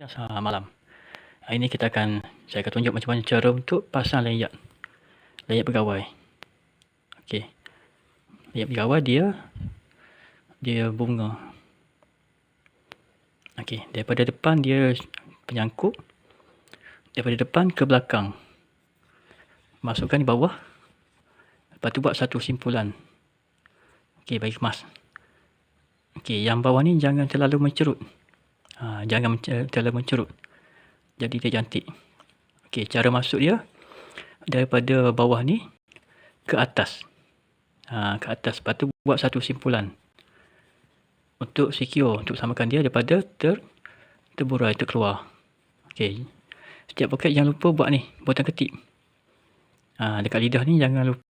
Dah uh, malam. Hari ini kita akan, saya akan tunjuk macam mana cara untuk pasang layout. Layout pegawai. Okey. Layout pegawai dia, dia bunga. Okey. Daripada depan dia penyangkut. Daripada depan ke belakang. Masukkan di bawah. Lepas tu buat satu simpulan. Okey, bagi kemas. Okey, yang bawah ni jangan terlalu mencerut. Ha, jangan terlalu mencerut. Jadi dia cantik. Okey, cara masuk dia daripada bawah ni ke atas. Ha, ke atas. Lepas tu buat satu simpulan. Untuk secure, untuk samakan dia daripada ter terburai, terkeluar. Okey. Setiap poket jangan lupa buat ni, butang ketik. Ha, dekat lidah ni jangan lupa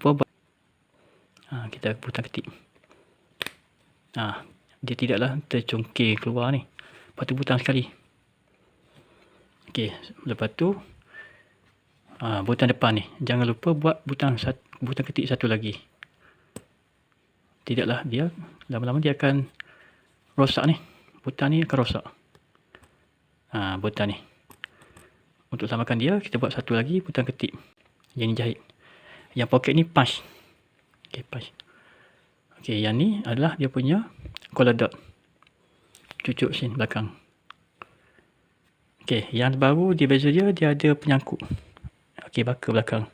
buat. Ha, kita butang ketik. Ha, dia tidaklah tercongkir keluar ni. Lepas tu butang sekali. Okey, lepas tu ha, butang depan ni. Jangan lupa buat butang butang ketik satu lagi. Tidaklah dia lama-lama dia akan rosak ni. Butang ni akan rosak. Ha, butang ni. Untuk samakan dia, kita buat satu lagi butang ketik. Yang ni jahit. Yang poket ni punch. Okey, punch. Okey, yang ni adalah dia punya collar dot. Cucuk sini belakang. Okey, yang baru dia beza dia, dia ada penyangkut. Okey, bakar belakang.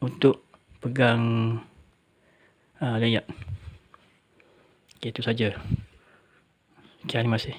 Untuk pegang uh, layout. Okey, itu saja. Okey, terima kasih.